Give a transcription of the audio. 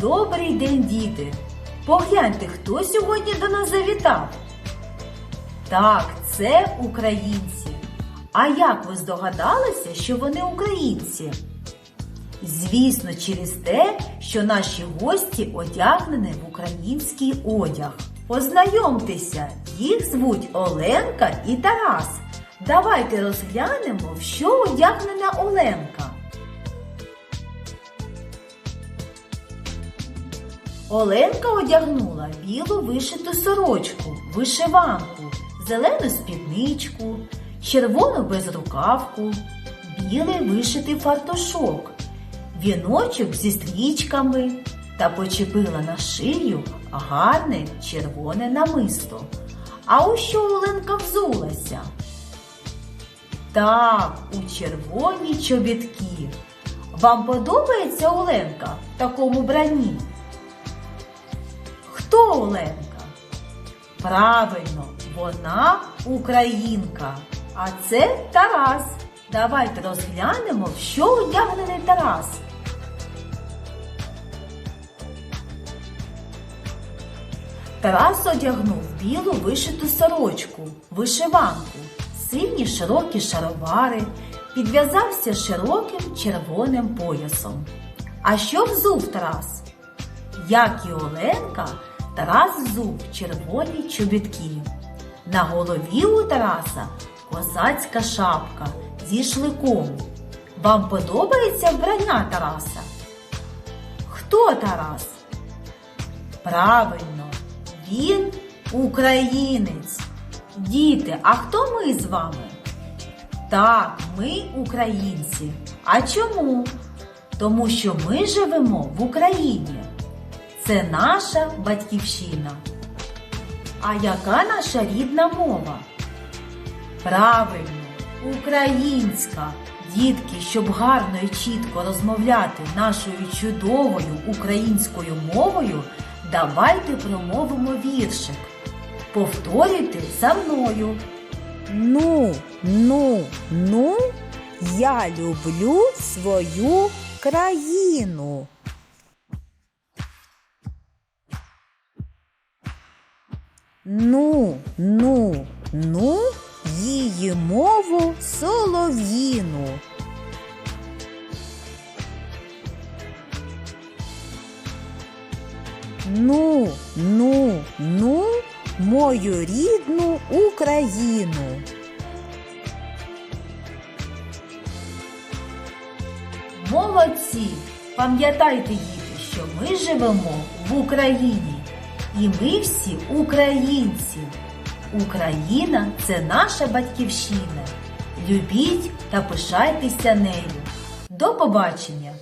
Добрий день, діти! Погляньте, хто сьогодні до нас завітав. Так, це українці. А як ви здогадалися, що вони українці? Звісно, через те, що наші гості одягнені в український одяг. Познайомтеся, їх звуть Оленка і Тарас. Давайте розглянемо, в що одягнена Оленка. Оленка одягнула білу вишиту сорочку, вишиванку, зелену спідничку, червону безрукавку, білий вишитий фартушок, віночок зі стрічками та почепила на шию гарне червоне намисто. А у що Оленка взулася? Так, у червоні чобітки. Вам подобається Оленка в такому бранні? Хто Оленка? Правильно, вона українка. А це Тарас. Давайте розглянемо, в що одягнений Тарас. Тарас одягнув білу вишиту сорочку, вишиванку, сині широкі шаровари, підв'язався широким червоним поясом. А що взув Тарас? Як і Оленка, Тарас взув червоні чобітки. На голові у Тараса козацька шапка зі шликом. Вам подобається вбрання Тараса? Хто Тарас? Правильно, він українець. Діти, а хто ми з вами? Так, ми українці. А чому? Тому що ми живемо в Україні. Це наша батьківщина. А яка наша рідна мова? Правильно, українська. Дітки, щоб гарно і чітко розмовляти нашою чудовою українською мовою, давайте промовимо віршик. Повторюйте за мною. Ну, ну, ну, я люблю свою країну. Ну, ну, ну, її мову солов'їну. Ну, ну, ну, мою рідну Україну. Молодці! Пам'ятайте, діти, що ми живемо в Україні. І ми всі українці. Україна це наша батьківщина. Любіть та пишайтеся нею. До побачення!